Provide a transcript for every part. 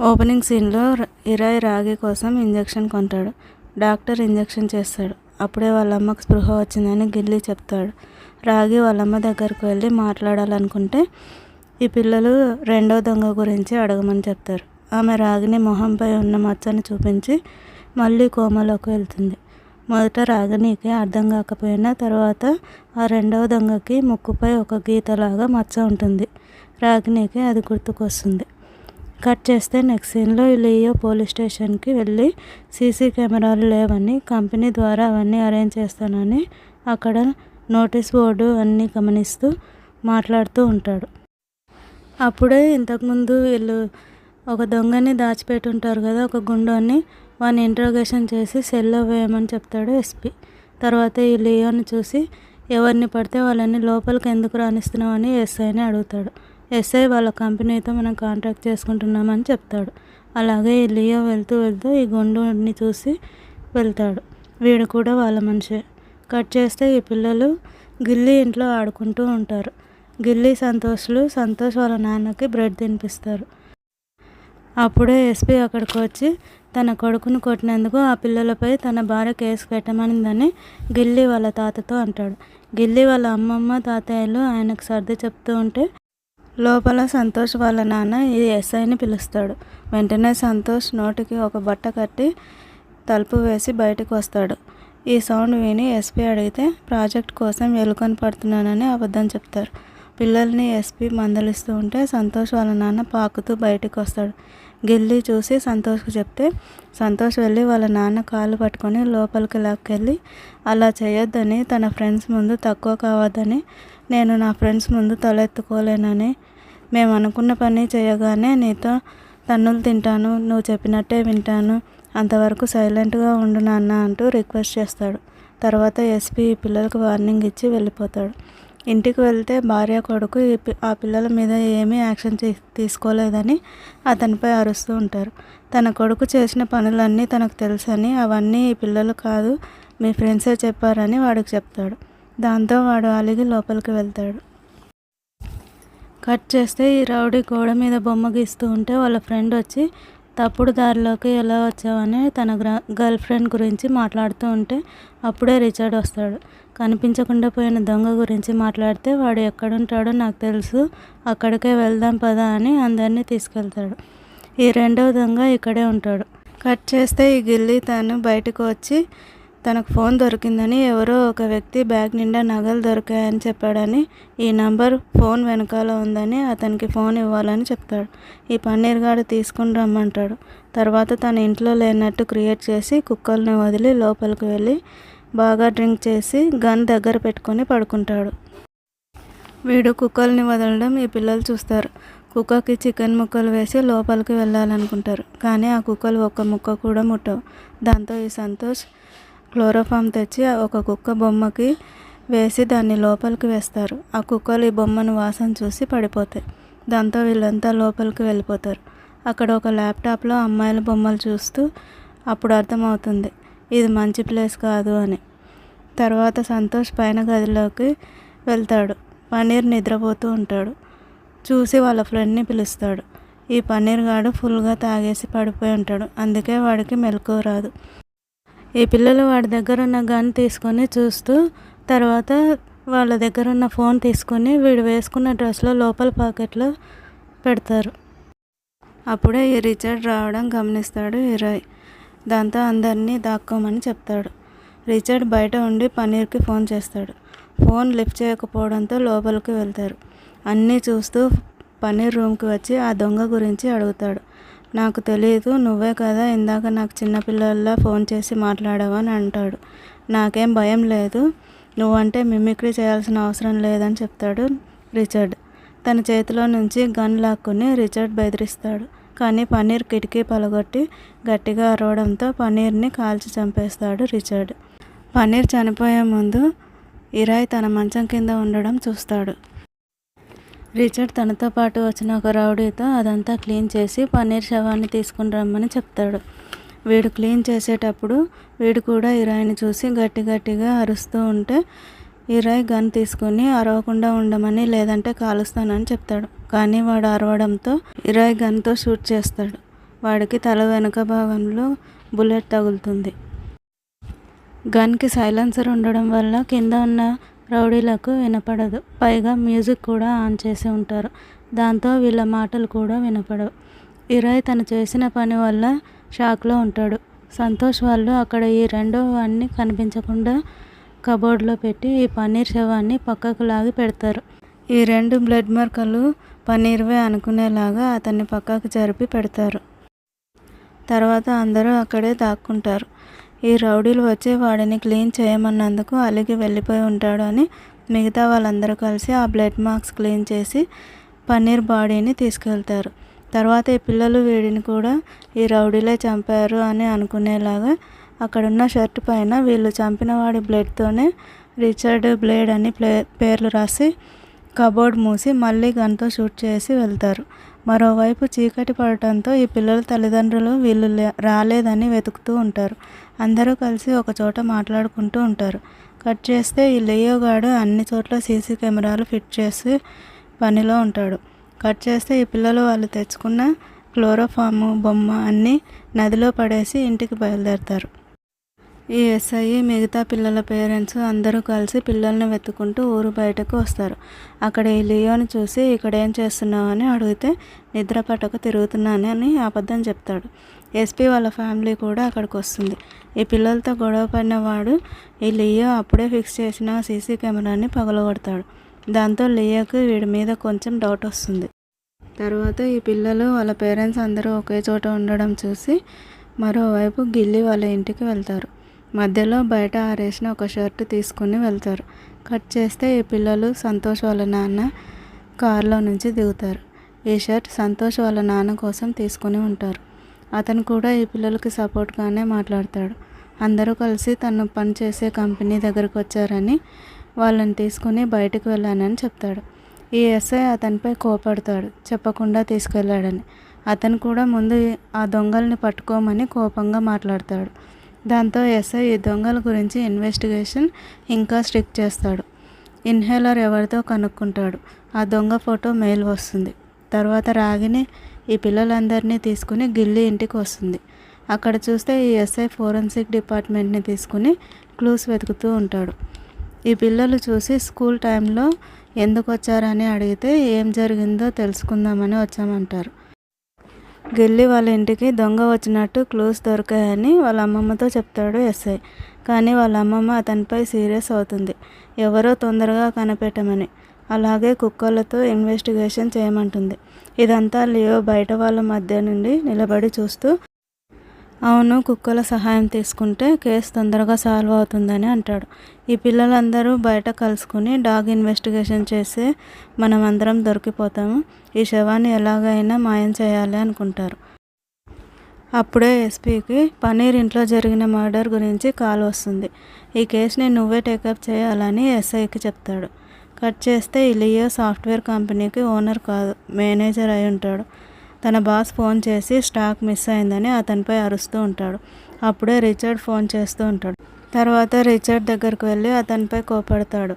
Opening సీన్లో ఇరాయ్ రాగి కోసం ఇంజెక్షన్ కొంటాడు. డాక్టర్ ఇంజెక్షన్ చేస్తాడు. అప్పుడే వాళ్ళమ్మకు స్పృహ వచ్చిందని గిల్లి చెప్తాడు. రాగి వాళ్ళమ్మ దగ్గరకు వెళ్ళి మాట్లాడాలనుకుంటే ఈ పిల్లలు రెండో దొంగ గురించి అడగమని చెప్తారు. ఆమె రాగిని మొహంపై ఉన్న మచ్చని చూపించి మళ్ళీ కోమలోకి వెళ్తుంది. మొదట రాగినికి అర్థం కాకపోయినా తర్వాత ఆ రెండవ దొంగకి ముక్కుపై ఒక గీతలాగా మచ్చ ఉంటుంది. రాగినికి అది గుర్తుకొస్తుంది. కట్ చేస్తే నెక్స్ట్ సీన్లో లియో పోలీస్ స్టేషన్కి వెళ్ళి సీసీ కెమెరాలు లేవని కంపెనీ ద్వారా అవన్నీ అరేంజ్ చేస్తానని అక్కడ నోటీస్ బోర్డు అన్నీ గమనిస్తూ మాట్లాడుతూ ఉంటాడు. అప్పుడే ఇంతకుముందు వీళ్ళు ఒక దొంగని దాచిపెట్టి ఉంటారు కదా ఒక గుండోని వాని ఇంట్రోగేషన్ చేసి సెల్లో వేయమని చెప్తాడు ఎస్పీ. తర్వాత ఈ లియోని చూసి ఎవరిని పడితే వాళ్ళని లోపలికి ఎందుకు రాణిస్తున్నావు అని ఎస్ఐని అడుగుతాడు. ఎస్ఐ వాళ్ళ కంపెనీతో మనం కాంట్రాక్ట్ చేసుకుంటున్నామని చెప్తాడు. అలాగే ఈ లియో వెళ్తూ వెళ్తూ ఈ గుండుని చూసి వెళ్తాడు. వీడు కూడా వాళ్ళ మనిషే. కట్ చేస్తే ఈ పిల్లలు గిల్లీ ఇంట్లో ఆడుకుంటూ ఉంటారు. గిల్లీ సంతోష్లు సంతోష్ వాళ్ళ నాన్నకి బ్రెడ్ తినిపిస్తారు. అప్పుడే ఎస్పీ అక్కడికి వచ్చి తన కొడుకును కొట్టినందుకు ఆ పిల్లలపై తన భార్య కేసు పెట్టమనిందని గిల్లీ వాళ్ళ తాతతో అంటాడు. గిల్లీ వాళ్ళ అమ్మమ్మ తాతయ్యలు ఆయనకు సర్ది చెప్తూ ఉంటే లోపల సంతోష్ వాళ్ళ నాన్న ఈ ఎస్ఐని పిలుస్తాడు. వెంటనే సంతోష్ నోటికి ఒక బట్ట కట్టి తలుపు వేసి బయటకు వస్తాడు. ఈ సౌండ్ విని ఎస్పీ అడిగితే ప్రాజెక్ట్ కోసం ఎలుకొని పడుతున్నానని అబద్ధం చెప్తారు. పిల్లల్ని ఎస్పీ మందలిస్తూ ఉంటే సంతోష్ వాళ్ళ నాన్న పాకుతూ బయటకు వస్తాడు. గిల్లి చూసి సంతోష్కు చెప్తే సంతోష్ వెళ్ళి వాళ్ళ నాన్న కాళ్ళు పట్టుకొని లోపలికి లాక్కెళ్ళి అలా చేయొద్దని తన ఫ్రెండ్స్ ముందు తక్కువ కావద్దని నేను నా ఫ్రెండ్స్ ముందు తలెత్తుకోలేనని మేము అనుకున్న పని చేయగానే నీతో తన్నులు తింటాను నువ్వు చెప్పినట్టే వింటాను అంతవరకు సైలెంట్గా ఉండు నాన్న అంటూ రిక్వెస్ట్ చేస్తాడు. తర్వాత ఎస్పీ ఈ పిల్లలకు వార్నింగ్ ఇచ్చి వెళ్ళిపోతాడు. ఇంటికి వెళ్తే భార్య కొడుకు ఈ ఆ పిల్లల మీద ఏమీ యాక్షన్ తీసుకోలేదని అతనిపై అరుస్తూ ఉంటారు. తన కొడుకు చేసిన పనులన్నీ తనకు తెలుసని అవన్నీ ఈ పిల్లలు కాదు మీ ఫ్రెండ్సే చెప్పారని వాడికి చెప్తాడు. దాంతో వాడు అలిగి లోపలికి వెళ్తాడు. కట్ చేస్తే ఈ రౌడీ గోడ మీద బొమ్మ గీస్తూ ఉంటే వాళ్ళ ఫ్రెండ్ వచ్చి తప్పుడు దారిలోకి ఎలా వచ్చావని తన గర్ల్ ఫ్రెండ్ గురించి మాట్లాడుతూ ఉంటే అప్పుడే రిచర్డ్ వస్తాడు. కనిపించకుండా పోయిన దొంగ గురించి మాట్లాడితే వాడు ఎక్కడుంటాడో నాకు తెలుసు. అక్కడికే వెళ్దాం పదా అని అందరినీ తీసుకెళ్తాడు. ఈ రెండవ దొంగ ఇక్కడే ఉంటాడు. కట్ చేస్తే ఈ గిల్లి తను బయటకు వచ్చి తనకు ఫోన్ దొరికిందని ఎవరో ఒక వ్యక్తి బ్యాగ్ నిండా నగలు దొరికాయని చెప్పాడని ఈ నంబర్ ఫోన్ వెనకాల ఉందని అతనికి ఫోన్ ఇవ్వాలని చెప్తాడు. ఈ పన్నీర్ గాడు తీసుకుని రమ్మంటాడు. తర్వాత తన ఇంట్లో లేనట్టు క్రియేట్ చేసి కుక్కల్ని వదిలి లోపలికి వెళ్ళి బాగా డ్రింక్ చేసి గన్ దగ్గర పెట్టుకొని పడుకుంటాడు. వీడు కుక్కల్ని వదలడం ఈ పిల్లలు చూస్తారు. కుక్కకి చికెన్ ముక్కలు వేసి లోపలికి వెళ్ళాలనుకుంటారు. కానీ ఆ కుక్కలు ఒక్క ముక్క కూడా ముట్టవు. దాంతో ఈ సంతోష్ క్లోరోఫామ్ తెచ్చి ఒక కుక్క బొమ్మకి వేసి దాన్ని లోపలికి వేస్తారు. ఆ కుక్కలు ఈ బొమ్మను వాసన చూసి పడిపోతాయి. దాంతో వీళ్ళంతా లోపలికి వెళ్ళిపోతారు. అక్కడ ఒక ల్యాప్టాప్లో అమ్మాయిల బొమ్మలు చూస్తూ అప్పుడు అర్థమవుతుంది ఇది మంచి ప్లేస్ కాదు అని. తర్వాత సంతోష్ పైన గదిలోకి వెళ్తాడు. పన్నీర్ నిద్రపోతూ ఉంటాడు. చూసి వాళ్ళ ఫ్రెండ్ని పిలుస్తాడు. ఈ పన్నీర్ గాడు ఫుల్గా తాగేసి పడిపోయి ఉంటాడు. అందుకే వాడికి మెలకు రాదు. ఈ పిల్లలు వాడి దగ్గర ఉన్న గన్ తీసుకొని చూస్తూ తర్వాత వాళ్ళ దగ్గర ఉన్న ఫోన్ తీసుకొని వీడు వేసుకున్న డ్రెస్లో లోపల పాకెట్లో పెడతారు. అప్పుడే ఈ రిచర్డ్ రావడం గమనిస్తాడు హీరాయ్ దాంతో అందరినీ దాక్కోమని చెప్తాడు. రిచర్డ్ బయట ఉండి పన్నీర్కి ఫోన్ చేస్తాడు. ఫోన్ లిఫ్ట్ చేయకపోవడంతో లోపలికి వెళ్తారు. అన్నీ చూస్తూ పన్నీర్ రూమ్కి వచ్చి ఆ దొంగ గురించి అడుగుతాడు. నాకు తెలియదు నువ్వే కదా ఇందాక నాకు చిన్నపిల్లల్లా ఫోన్ చేసి మాట్లాడావని అంటాడు. నాకేం భయం లేదు. నువ్వంటే మిమిక్రీ చేయాల్సిన అవసరం లేదని చెప్తాడు రిచర్డ్. తన చేతిలో నుంచి గన్ లాక్కుని రిచర్డ్ బెదిరిస్తాడు. కానీ పన్నీర్ కిటికీ పలగొట్టి గట్టిగా అరవడంతో పన్నీర్ని కాల్చి చంపేస్తాడు రిచర్డ్. పన్నీర్ చనిపోయే ముందు ఇరాయ్ తన మంచం కింద ఉండడం చూస్తాడు. రిచర్డ్ తనతో పాటు వచ్చిన ఒక రౌడీతో అదంతా క్లీన్ చేసి పన్నీర్ శవాన్ని తీసుకుని రమ్మని చెప్తాడు. వీడు క్లీన్ చేసేటప్పుడు వీడు కూడా ఇరాయిని చూసి గట్టి గట్టిగా అరుస్తూ ఉంటే ఇరాయ్ గన్ తీసుకుని అరవకుండా ఉండమని లేదంటే కాలుస్తానని చెప్తాడు. కానీ వాడు అరవడంతో ఇరాయ్ గన్తో షూట్ చేస్తాడు. వాడికి తల వెనుక భాగంలో బుల్లెట్ తగులుతుంది. గన్కి సైలెన్సర్ ఉండడం వల్ల కింద ఉన్న రౌడీలకు వినపడదు. పైగా మ్యూజిక్ కూడా ఆన్ చేసి ఉంటారు. దాంతో వీళ్ళ మాటలు కూడా వినపడవు. ఇరాయ్ తను చేసిన పని వల్ల షాక్లో ఉంటాడు. సంతోష్ వాళ్ళు అక్కడ ఈ రెండో వాడిని కనిపించకుండా కబోర్డ్లో పెట్టి ఈ పన్నీర్ శవాన్ని పక్కకు లాగి పెడతారు. ఈ రెండు బ్లడ్ మార్కలు పన్నీర్వే అనుకునేలాగా అతన్ని పక్కకు జరిపి పెడతారు. తర్వాత అందరూ అక్కడే దాక్కుంటారు. ఈ రౌడీలు వచ్చి వాడిని క్లీన్ చేయమన్నందుకు అలిగి వెళ్ళిపోయి ఉంటాడు అని మిగతా వాళ్ళందరూ కలిసి ఆ బ్లడ్ మార్క్స్ క్లీన్ చేసి పన్నీర్ బాడీని తీసుకెళ్తారు. తర్వాత ఈ పిల్లలు వీడిని కూడా ఈ రౌడీలే చంపారు అని అనుకునేలాగా అక్కడున్న షర్ట్ పైన వీళ్ళు చంపిన వాడి బ్లడ్తోనే రిచర్డ్ బ్లేడ్ అని ప్లే పేర్లు రాసి కబోర్డ్ మూసి మళ్ళీ గన్తో షూట్ చేసి వెళ్తారు. మరోవైపు చీకటి పడటంతో ఈ పిల్లల తల్లిదండ్రులు వీళ్ళు రాలేదని వెతుకుతూ ఉంటారు. అందరూ కలిసి ఒక చోట మాట్లాడుకుంటూ ఉంటారు. కట్ చేస్తే ఈ లేయోగాడు అన్ని చోట్ల సీసీ కెమెరాలు ఫిట్ చేసి పనిలో ఉంటాడు. కట్ చేస్తే ఈ పిల్లలు వాళ్ళు తెచ్చుకున్న క్లోరోఫాము బొమ్మ అన్నీ నదిలో పడేసి ఇంటికి బయలుదేరతారు. ఈ ఎస్ఐ మిగతా పిల్లల పేరెంట్స్ అందరూ కలిసి పిల్లల్ని వెతుకుంటూ ఊరు బయటకు వస్తారు. అక్కడ ఈ లియోని చూసి ఇక్కడ ఏం చేస్తున్నావు అని అడిగితే నిద్ర పట్టక తిరుగుతున్నాను అని అబద్ధం చెప్తాడు. ఎస్పీ వాళ్ళ ఫ్యామిలీ కూడా అక్కడికి వస్తుంది. ఈ పిల్లలతో గొడవ పడిన వాడు ఈ లియో అప్పుడే ఫిక్స్ చేసిన సీసీ కెమెరాని పగలగొడతాడు. దాంతో లియోకి వీడి మీద కొంచెం డౌట్ వస్తుంది. తర్వాత ఈ పిల్లలు వాళ్ళ పేరెంట్స్ అందరూ ఒకే చోట ఉండడం చూసి మరోవైపు గిల్లి వాళ్ళ ఇంటికి వెళ్తారు. మధ్యలో బయట ఆరేసిన ఒక షర్ట్ తీసుకుని వెళ్తారు. కట్ చేస్తే ఈ పిల్లలు సంతోష్ వాళ్ళ నాన్న కారులో నుంచి దిగుతారు. ఈ షర్ట్ సంతోష్ వాళ్ళ నాన్న కోసం తీసుకుని ఉంటారు. అతను కూడా ఈ పిల్లలకి సపోర్ట్గానే మాట్లాడతాడు. అందరూ కలిసి తను పనిచేసే కంపెనీ దగ్గరకు వచ్చారని వాళ్ళని తీసుకుని బయటకు వెళ్ళానని చెప్తాడు. ఈ ఎస్ఐ అతనిపై కోపడతాడు చెప్పకుండా తీసుకెళ్ళాడని అతను కూడా ముందు ఆ దొంగల్ని పట్టుకోమని కోపంగా మాట్లాడతాడు. దాంతో ఎస్ఐ ఈ దొంగల గురించి ఇన్వెస్టిగేషన్ ఇంకా స్ట్రిక్ట్ చేస్తాడు. ఇన్హేలర్ ఎవరితో కనుక్కుంటాడు. ఆ దొంగ ఫోటో మెయిల్ వస్తుంది. తర్వాత రాగిని ఈ పిల్లలందరినీ తీసుకుని గిల్లి ఇంటికి వస్తుంది. అక్కడ చూస్తే ఈ ఎస్ఐ ఫోరెన్సిక్ డిపార్ట్మెంట్ని తీసుకుని క్లూస్ వెతుకుతూ ఉంటాడు. ఈ పిల్లలు చూసి స్కూల్ టైంలో ఎందుకు వచ్చారని అడిగితే ఏం జరిగిందో తెలుసుకుందామని వచ్చామంటారు. గెల్లి వాళ్ళ ఇంటికి దొంగ వచ్చినట్టు క్లూస్ దొరికాయని వాళ్ళ అమ్మమ్మతో చెప్తాడు ఎస్ఐ. కానీ వాళ్ళ అమ్మమ్మ అతనిపై సీరియస్ అవుతుంది. ఎవరో తొందరగా కనిపెట్టమని. అలాగే కుక్కలతో ఇన్వెస్టిగేషన్ చేయమంటుంది. ఇదంతా లియో బయట వాళ్ళ మధ్య నుండి నిలబడి చూస్తూ అవును కుక్కల సహాయం తీసుకుంటే కేసు తొందరగా సాల్వ్ అవుతుందని అంటాడు. ఈ పిల్లలందరూ బయట కలుసుకుని డాగ్ ఇన్వెస్టిగేషన్ చేస్తే మనం అందరం దొరికిపోతాము. ఈ శవాన్ని ఎలాగైనా మాయం చేయాలి అనుకుంటారు. అప్పుడే ఎస్పీకి పనీర్ ఇంట్లో జరిగిన మర్డర్ గురించి కాల్ వస్తుంది. ఈ కేసుని నువ్వే టేకప్ చేయాలని ఎస్ఐకి చెప్తాడు. కట్ చేస్తే ఇలియో సాఫ్ట్వేర్ కంపెనీకి ఓనర్ కాదు మేనేజర్ అయి ఉంటాడు. తన బాస్ ఫోన్ చేసి స్టాక్ మిస్ అయిందని అతనిపై అరుస్తూ ఉంటాడు. అప్పుడే రిచర్డ్ ఫోన్ చేస్తూ ఉంటాడు. తర్వాత రిచర్డ్ దగ్గరకు వెళ్ళి అతనిపై కోపడతాడు.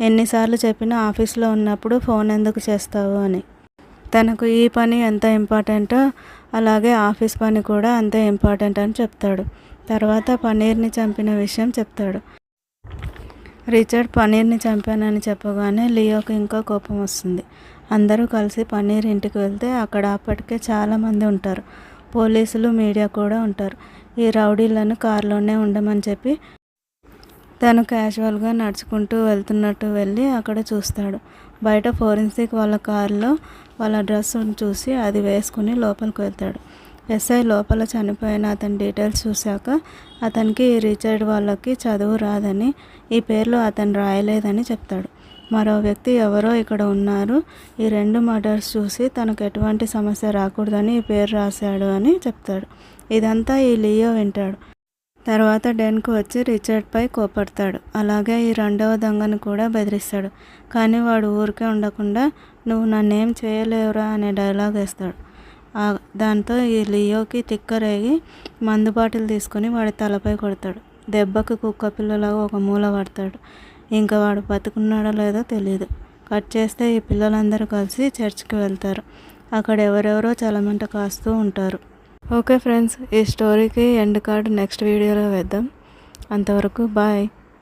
ఎన్నిసార్లు చెప్పినా ఆఫీస్లో ఉన్నప్పుడు ఫోన్ ఎందుకు చేస్తావు అని. తనకు ఈ పని ఎంత ఇంపార్టెంటో అలాగే ఆఫీస్ పని కూడా అంతే ఇంపార్టెంట్ అని చెప్తాడు. తర్వాత పన్నీర్ని చంపిన విషయం చెప్తాడు. రిచర్డ్ పన్నీర్ని చంపానని చెప్పగానే లియోకి ఇంకా కోపం వస్తుంది. అందరూ కలిసి పన్నీర్ ఇంటికి వెళ్తే అక్కడ అప్పటికే చాలామంది ఉంటారు. పోలీసులు మీడియా కూడా ఉంటారు. ఈ రౌడీలను కారులోనే ఉండమని చెప్పి తను క్యాజువల్గా నడుచుకుంటూ వెళ్తున్నట్టు వెళ్ళి అక్కడ చూస్తాడు. బయట ఫోరెన్సిక్ వాళ్ళ కారులో వాళ్ళ డ్రెస్ చూసి అది వేసుకుని లోపలికి వెళ్తాడు. ఎస్ఐ లోపల చనిపోయిన అతని డీటెయిల్స్ చూశాక అతనికి రిచర్డ్ వాళ్ళకి చదువు రాదని ఈ పేర్లు అతను రాయలేదని చెప్తాడు. మరో వ్యక్తి ఎవరో ఇక్కడ ఉన్నారు. ఈ రెండు మర్డర్స్ చూసి తనకు ఎటువంటి సమస్య రాకూడదని ఈ పేరు రాశాడు అని చెప్తాడు. ఇదంతా ఈ లియో వింటాడు. తర్వాత డెన్కు వచ్చి రిచర్డ్పై కోపడతాడు. అలాగే ఈ రెండవ దొంగను కూడా బెదిరిస్తాడు. కానీ వాడు ఊరికే ఉండకుండా నువ్వు నన్నేం చేయలేవురా అనే డైలాగ్ వేస్తాడు. దాంతో ఈ లియోకి తిక్కరేగి మందు బాటిల్ తీసుకుని వాడి తలపై కొడతాడు. దెబ్బకు కుక్క పిల్లలాగా ఒక మూల పడతాడు ఇంకా వాడు బతుకున్నాడో లేదో తెలియదు కట్ చేస్తే ఈ పిల్లలందరూ కలిసి చర్చ్కి వెళ్తారు. అక్కడ ఎవరెవరో చలమంట కాస్తూ ఉంటారు. ఓకే ఫ్రెండ్స్ ఈ స్టోరీకి ఎండ్ కార్డ్ నెక్స్ట్ వీడియోలో వేద్దాం. అంతవరకు బాయ్.